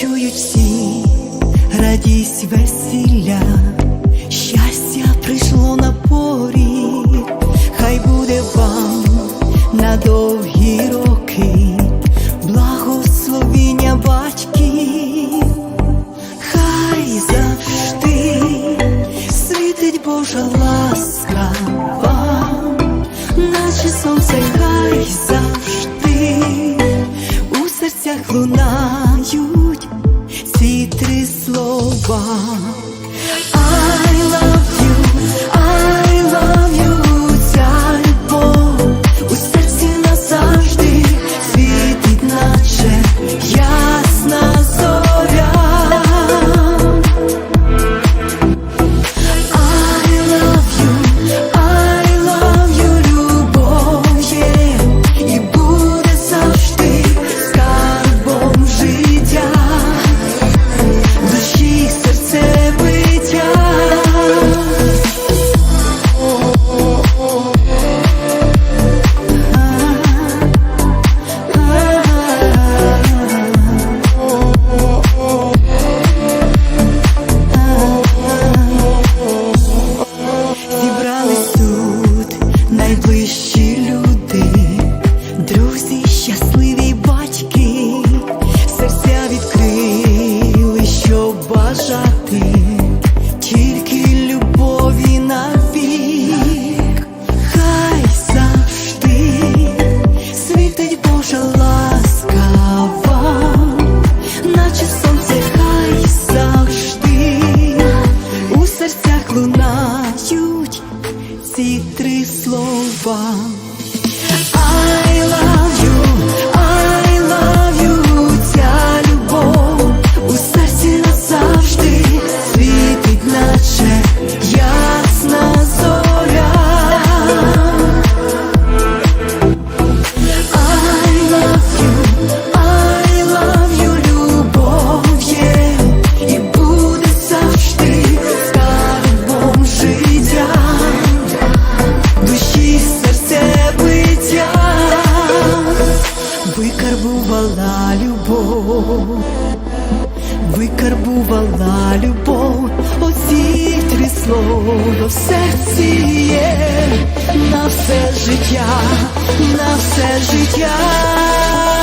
чують всі. Радість весілля, щастя прийшло на поріг, хай буде вам на довгі роки, благословіння батьків, хай завжди світить Божа. бажати. Викарбувала любов, викарбувала любов, оці три слова в серці є. На все життя, на все життя.